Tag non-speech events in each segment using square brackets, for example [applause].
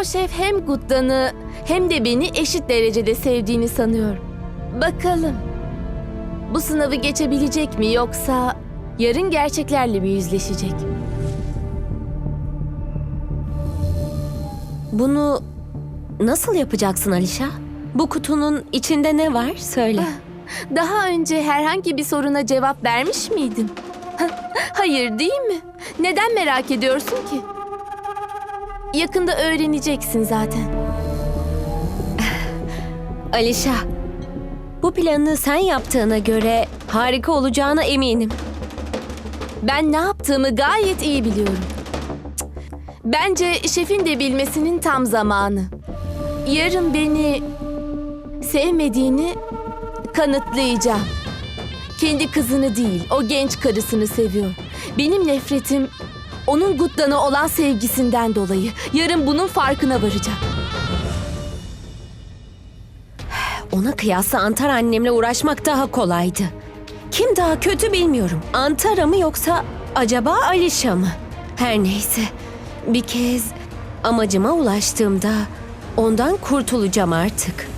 O şef hem Guttan'ı hem de beni eşit derecede sevdiğini sanıyor. Bakalım. Bu sınavı geçebilecek mi yoksa yarın gerçeklerle mi yüzleşecek? Bunu nasıl yapacaksın Alişa? Bu kutunun içinde ne var? Söyle. Daha önce herhangi bir soruna cevap vermiş miydin? Hayır değil mi? Neden merak ediyorsun ki? Yakında öğreneceksin zaten. [sighs] Alişa, bu planı sen yaptığına göre harika olacağına eminim. Ben ne yaptığımı gayet iyi biliyorum. Bence şefin de bilmesinin tam zamanı. Yarın beni sevmediğini kanıtlayacağım. Kendi kızını değil, o genç karısını seviyor. Benim nefretim onun Guttan'a olan sevgisinden dolayı. Yarın bunun farkına varacak. Ona kıyasla Antar annemle uğraşmak daha kolaydı. Kim daha kötü bilmiyorum. Antara mı yoksa acaba Alişa mı? Her neyse. Bir kez amacıma ulaştığımda ondan kurtulacağım artık.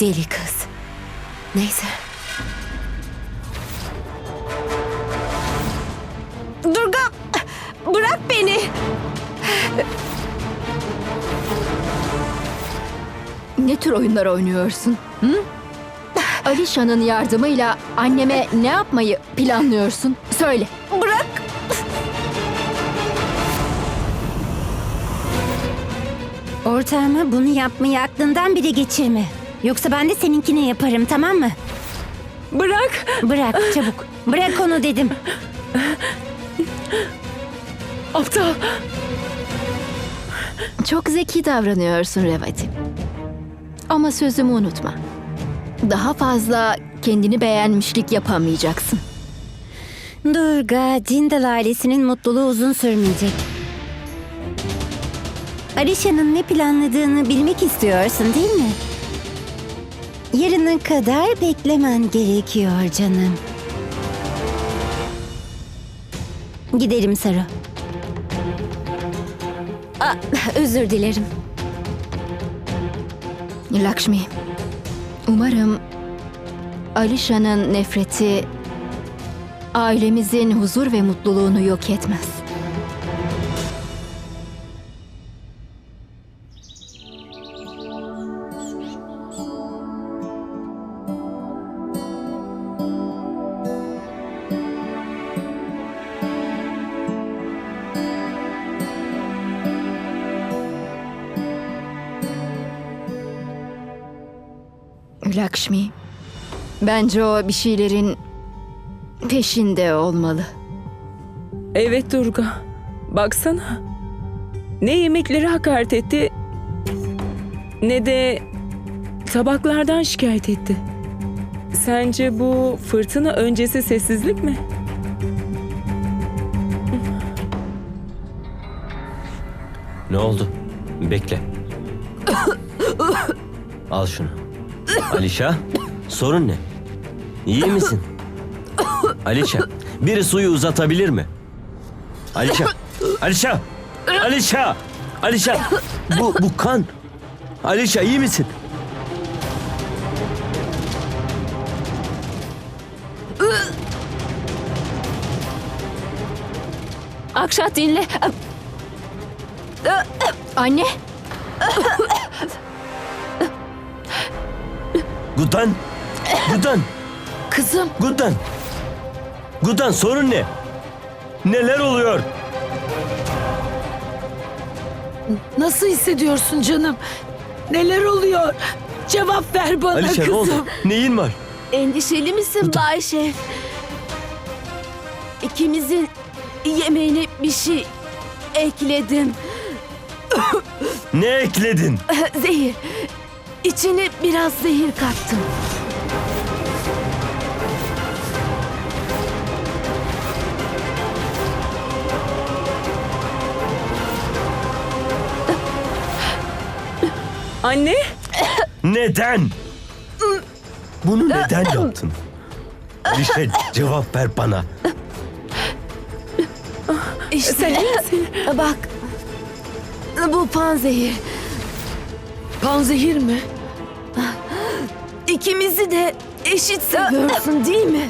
Deli kız. Neyse. Ne tür oyunlar oynuyorsun? Hı? Alişa'nın yardımıyla anneme ne yapmayı planlıyorsun? Söyle. Bırak! Ortağıma bunu yapmayı aklından bile geçirme. Yoksa ben de seninkine yaparım tamam mı? Bırak! Bırak çabuk. Bırak onu dedim. Aptal! Çok zeki davranıyorsun Revati. Ama sözümü unutma. Daha fazla kendini beğenmişlik yapamayacaksın. Durga, Cindal ailesinin mutluluğu uzun sürmeyecek. Alişa'nın ne planladığını bilmek istiyorsun değil mi? Yarına kadar beklemen gerekiyor canım. Gidelim Saru. Aa, özür dilerim. Lakshmi, umarım Alişa'nın nefreti ailemizin huzur ve mutluluğunu yok etmez. Lakshmi, bence o bir şeylerin peşinde olmalı. Evet Durga. Baksana. Ne yemekleri hakaret etti ne de tabaklardan şikayet etti. Sence bu fırtına öncesi sessizlik mi? Ne oldu? Bekle. Al şunu. Alişa, sorun ne? İyi misin? Alişa, biri suyu uzatabilir mi? Alişa, Alişa, Alişa, Alişa, bu, bu kan. Alişa iyi misin? Akşat dinle. Anne, Gudan, Gudan, Kızım, Gudan. Gudan sorun ne? Neler oluyor? Nasıl hissediyorsun canım? Neler oluyor? Cevap ver bana Alişa ne kızım. oldu? Neyin var? endişeli misin Bay Şef? İkimizin yemeğine bir şey ekledim. Ne ekledin? [laughs] Zehir. İçine biraz zehir kattım. Anne? Neden? Bunu neden yaptın? Alişe cevap ver bana. İşte Sen iyi misin? bak Bu panzehir. Panzehir mi? İkimizi de eşit seviyorsun değil mi?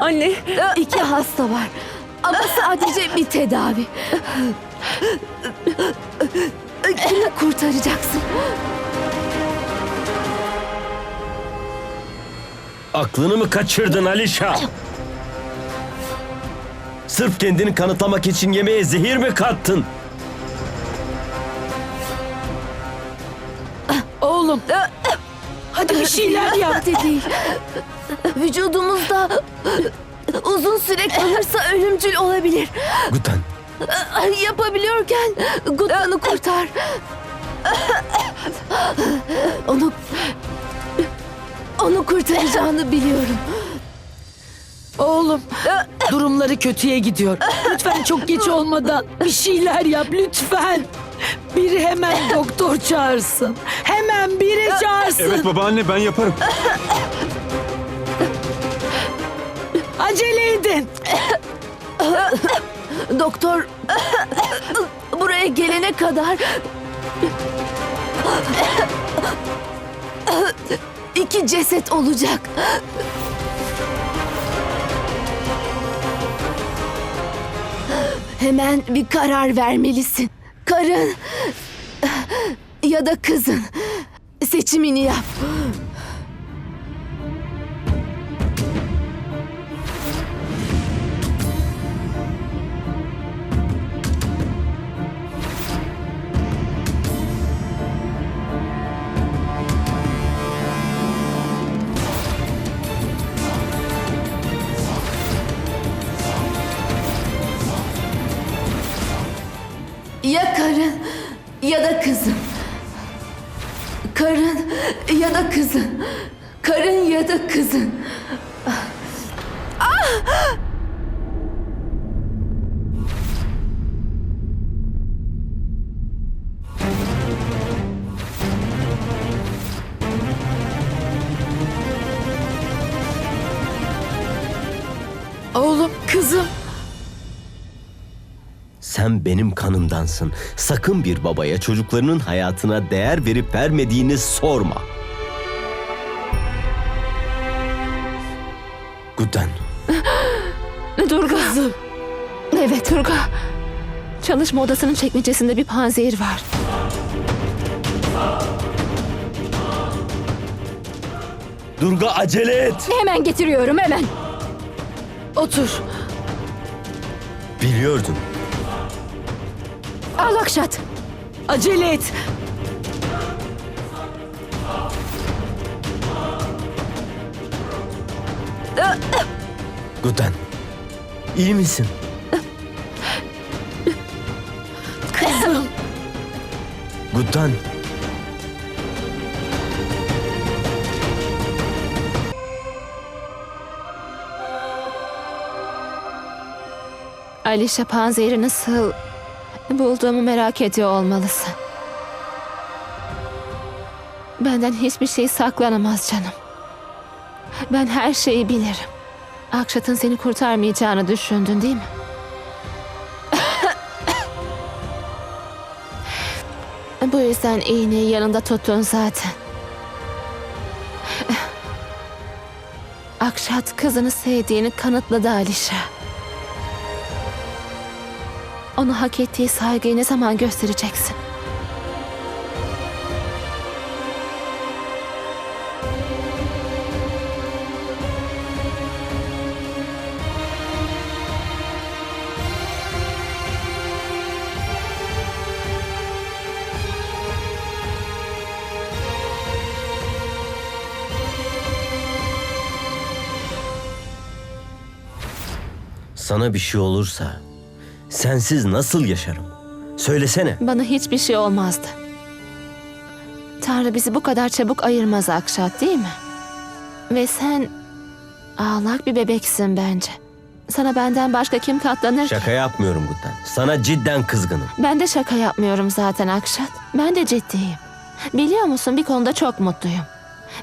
Anne, İki hasta var. Ama sadece bir tedavi. Kimi kurtaracaksın? Aklını mı kaçırdın Alişa? Sırf kendini kanıtlamak için yemeğe zehir mi kattın? Oğlum. Hadi bir şeyler [laughs] yap. Değil. Vücudumuzda uzun süre kalırsa ölümcül olabilir. Gutan, Yapabiliyorken Gutan'ı kurtar. Onu onu kurtaracağını biliyorum. Oğlum. Durumları kötüye gidiyor. Lütfen çok geç olmadan bir şeyler yap lütfen. Biri hemen doktor çağırsın. Hemen biri çağırsın. Evet babaanne ben yaparım. Acele edin. Doktor buraya gelene kadar iki ceset olacak. Hemen bir karar vermelisin. Karın ya da kızın seçimini yap. Kızım. sen benim kanımdansın. Sakın bir babaya çocuklarının hayatına değer verip vermediğini sorma. Gutan, Durga. [gasps] Evet Durga. Çalışma odasının çekmecesinde bir panzehir var. Durga acele et. Hemen getiriyorum hemen. Otur. Biliyordum. Al Akşat. Acele et. Gutan, iyi misin? Kızım. Alişa panzehiri nasıl bulduğumu merak ediyor olmalısın. Benden hiçbir şey saklanamaz canım. Ben her şeyi bilirim. Akşat'ın seni kurtarmayacağını düşündün değil mi? [coughs] Bu yüzden iğneyi yanında tuttun zaten. [coughs] Akşat kızını sevdiğini kanıtladı Alişa. Ona hak ettiği saygıyı ne zaman göstereceksin? sana bir şey olursa sensiz nasıl yaşarım? Söylesene. Bana hiçbir şey olmazdı. Tanrı bizi bu kadar çabuk ayırmaz Akşat değil mi? Ve sen ağlak bir bebeksin bence. Sana benden başka kim katlanır ki? Şaka yapmıyorum Gutan. Sana cidden kızgınım. Ben de şaka yapmıyorum zaten Akşat. Ben de ciddiyim. Biliyor musun bir konuda çok mutluyum.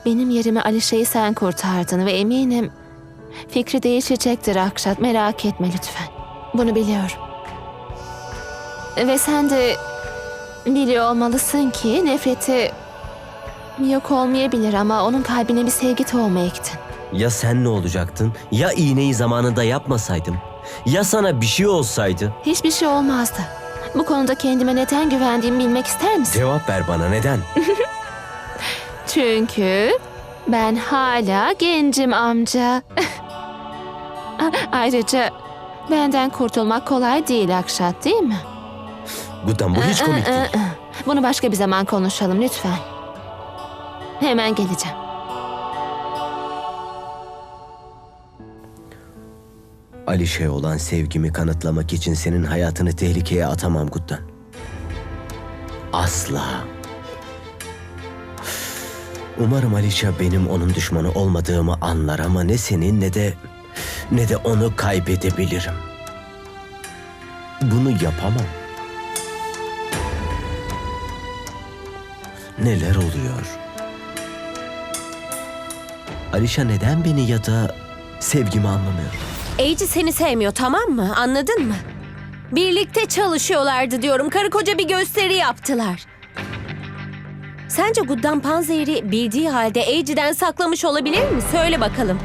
Benim yerime Alişe'yi sen kurtardın ve eminim Fikri değişecektir Akşat. Merak etme lütfen. Bunu biliyorum. Ve sen de biliyor olmalısın ki nefreti yok olmayabilir ama onun kalbine bir sevgi tohumu ektin. Ya sen ne olacaktın? Ya iğneyi zamanında yapmasaydım? Ya sana bir şey olsaydı? Hiçbir şey olmazdı. Bu konuda kendime neden güvendiğimi bilmek ister misin? Cevap ver bana neden? [laughs] Çünkü ben hala gencim amca. [laughs] Ayrıca benden kurtulmak kolay değil Akşat değil mi? Guddan bu hiç komik değil. Bunu başka bir zaman konuşalım lütfen. Hemen geleceğim. Alişe olan sevgimi kanıtlamak için senin hayatını tehlikeye atamam Guddan. Asla. Umarım Alişe benim onun düşmanı olmadığımı anlar ama ne senin ne de ne de onu kaybedebilirim. Bunu yapamam. Neler oluyor? Alişa neden beni ya da sevgimi anlamıyor? Eiji seni sevmiyor tamam mı? Anladın mı? Birlikte çalışıyorlardı diyorum. Karı koca bir gösteri yaptılar. Sence Guddan Panzehir'i bildiği halde Eiji'den saklamış olabilir mi? Söyle bakalım.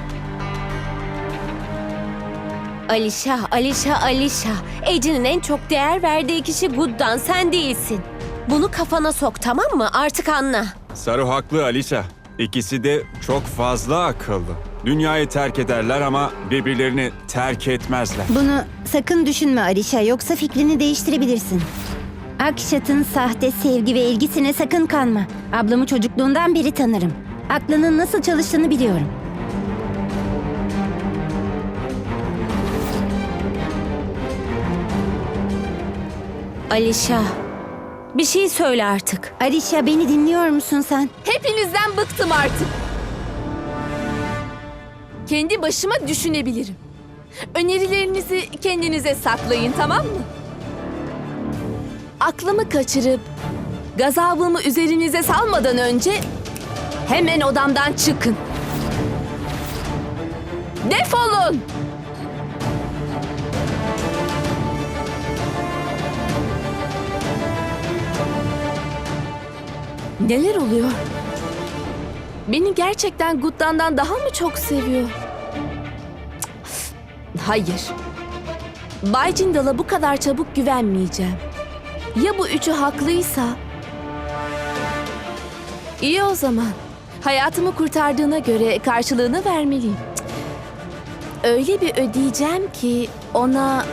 Alişa, Alişa, Alişa. Eiji'nin en çok değer verdiği kişi Guddan, sen değilsin. Bunu kafana sok tamam mı? Artık anla. Saru haklı Alisa. İkisi de çok fazla akıllı. Dünyayı terk ederler ama birbirlerini terk etmezler. Bunu sakın düşünme Alişa yoksa fikrini değiştirebilirsin. Akşat'ın sahte sevgi ve ilgisine sakın kanma. Ablamı çocukluğundan beri tanırım. Aklının nasıl çalıştığını biliyorum. Alişa, bir şey söyle artık. Alişa beni dinliyor musun sen? Hepinizden bıktım artık. Kendi başıma düşünebilirim. Önerilerinizi kendinize saklayın tamam mı? Aklımı kaçırıp gazabımı üzerinize salmadan önce hemen odamdan çıkın. Defolun! Neler oluyor? Beni gerçekten Guttan'dan daha mı çok seviyor? Hayır. Bay Cindal'a bu kadar çabuk güvenmeyeceğim. Ya bu üçü haklıysa? İyi o zaman. Hayatımı kurtardığına göre karşılığını vermeliyim. Öyle bir ödeyeceğim ki ona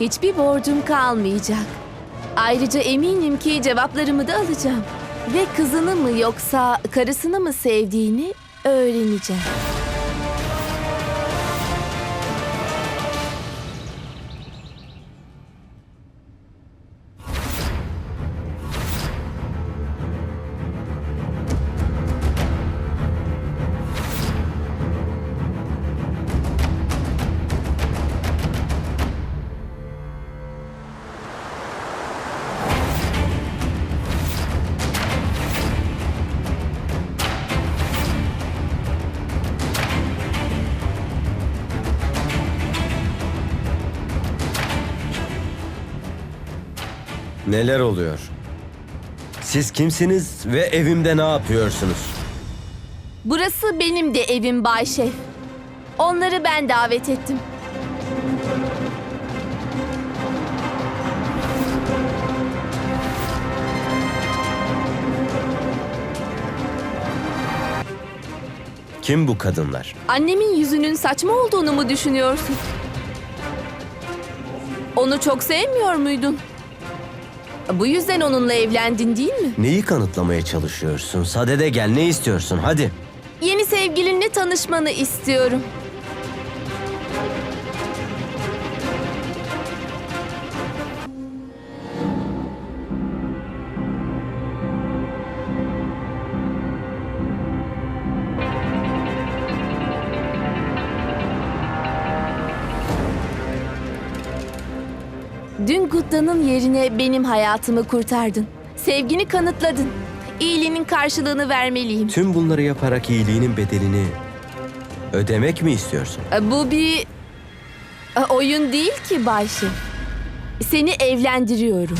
hiçbir borcum kalmayacak. Ayrıca eminim ki cevaplarımı da alacağım. Ve kızını mı yoksa karısını mı sevdiğini öğreneceğim. Neler oluyor? Siz kimsiniz ve evimde ne yapıyorsunuz? Burası benim de evim Bay Şef. Onları ben davet ettim. Kim bu kadınlar? Annemin yüzünün saçma olduğunu mu düşünüyorsun? Onu çok sevmiyor muydun? Bu yüzden onunla evlendin değil mi? Neyi kanıtlamaya çalışıyorsun? Sadede gel ne istiyorsun hadi. Yeni sevgilinle tanışmanı istiyorum. Gudda'nın yerine benim hayatımı kurtardın. Sevgini kanıtladın. İyiliğinin karşılığını vermeliyim. Tüm bunları yaparak iyiliğinin bedelini Ödemek mi istiyorsun? E, Bu bir e, oyun değil ki Bayşe. Seni evlendiriyorum.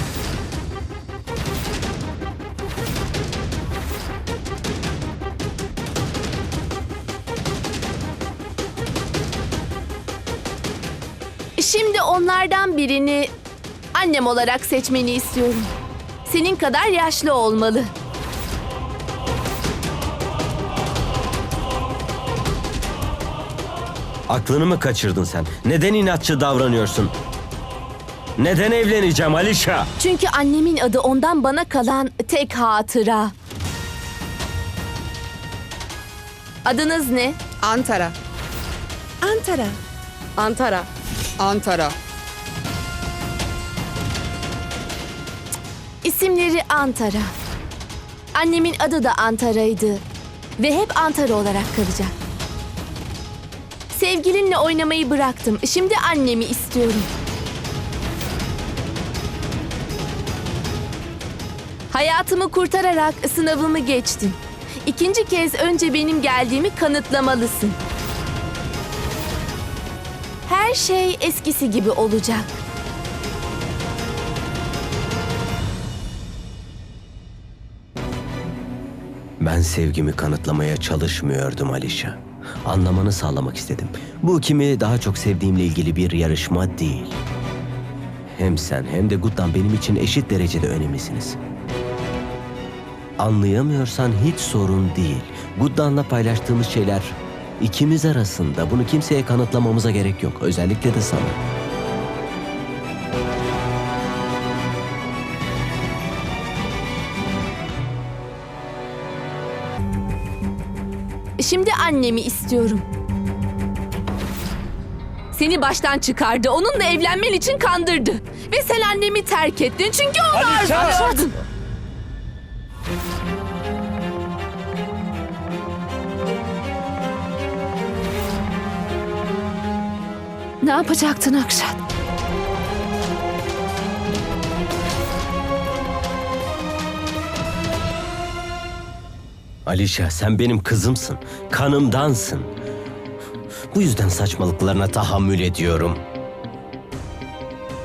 Şimdi onlardan birini annem olarak seçmeni istiyorum. Senin kadar yaşlı olmalı. Aklını mı kaçırdın sen? Neden inatçı davranıyorsun? Neden evleneceğim Alişa? Çünkü annemin adı ondan bana kalan tek hatıra. Adınız ne? Antara. Antara. Antara. Antara. İsimleri Antara. Annemin adı da Antara'ydı. Ve hep Antara olarak kalacak. Sevgilinle oynamayı bıraktım. Şimdi annemi istiyorum. Hayatımı kurtararak sınavımı geçtin. İkinci kez önce benim geldiğimi kanıtlamalısın. Her şey eskisi gibi olacak. Ben sevgimi kanıtlamaya çalışmıyordum Alişa. Anlamanı sağlamak istedim. Bu kimi daha çok sevdiğimle ilgili bir yarışma değil. Hem sen hem de Guttan benim için eşit derecede önemlisiniz. Anlayamıyorsan hiç sorun değil. Guttan'la paylaştığımız şeyler ikimiz arasında. Bunu kimseye kanıtlamamıza gerek yok. Özellikle de sana. Şimdi annemi istiyorum. Seni baştan çıkardı. Onunla evlenmen için kandırdı. Ve sen annemi terk ettin çünkü onu arzuluyordun. Ne yapacaktın Akşat? Alişa sen benim kızımsın. Kanımdansın. Bu yüzden saçmalıklarına tahammül ediyorum.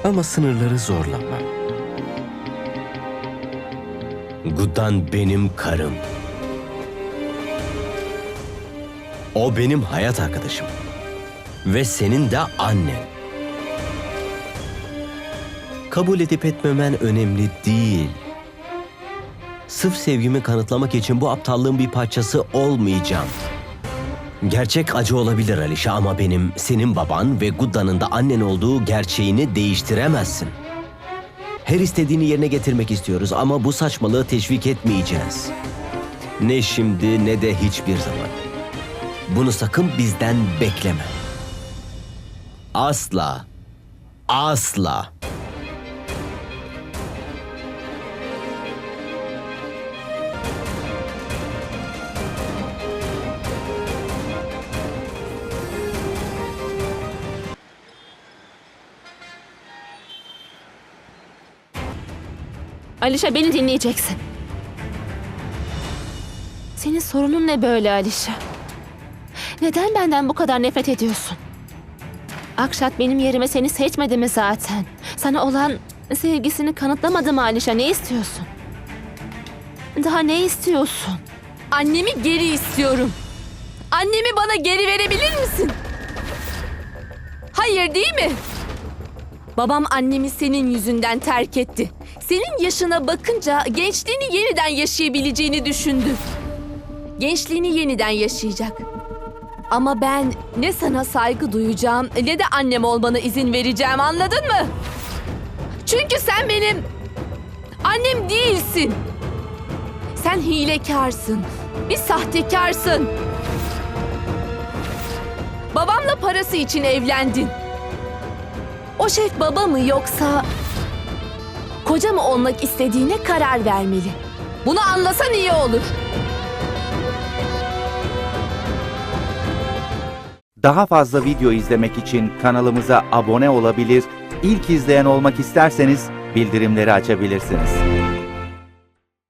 Ama sınırları zorlamam. Guddan benim karım. O benim hayat arkadaşım. Ve senin de annen. Kabul edip etmemen önemli değil. Sırf sevgimi kanıtlamak için bu aptallığın bir parçası olmayacağım. Gerçek acı olabilir Alişa ama benim senin baban ve Gudda'nın da annen olduğu gerçeğini değiştiremezsin. Her istediğini yerine getirmek istiyoruz ama bu saçmalığı teşvik etmeyeceğiz. Ne şimdi ne de hiçbir zaman. Bunu sakın bizden bekleme. Asla. Asla. Alişa beni dinleyeceksin. Senin sorunun ne böyle Alişa? Neden benden bu kadar nefret ediyorsun? Akşat benim yerime seni seçmedi mi zaten? Sana olan sevgisini kanıtlamadı mı Alişa? Ne istiyorsun? Daha ne istiyorsun? Annemi geri istiyorum. Annemi bana geri verebilir misin? Hayır değil mi? Babam annemi senin yüzünden terk etti. Senin yaşına bakınca gençliğini yeniden yaşayabileceğini düşündü. Gençliğini yeniden yaşayacak. Ama ben ne sana saygı duyacağım ne de annem olmana izin vereceğim anladın mı? Çünkü sen benim annem değilsin. Sen hilekarsın. Bir sahtekarsın. Babamla parası için evlendin. O şef baba mı yoksa koca mı olmak istediğine karar vermeli. Bunu anlasan iyi olur. Daha fazla video izlemek için kanalımıza abone olabilir, ilk izleyen olmak isterseniz bildirimleri açabilirsiniz.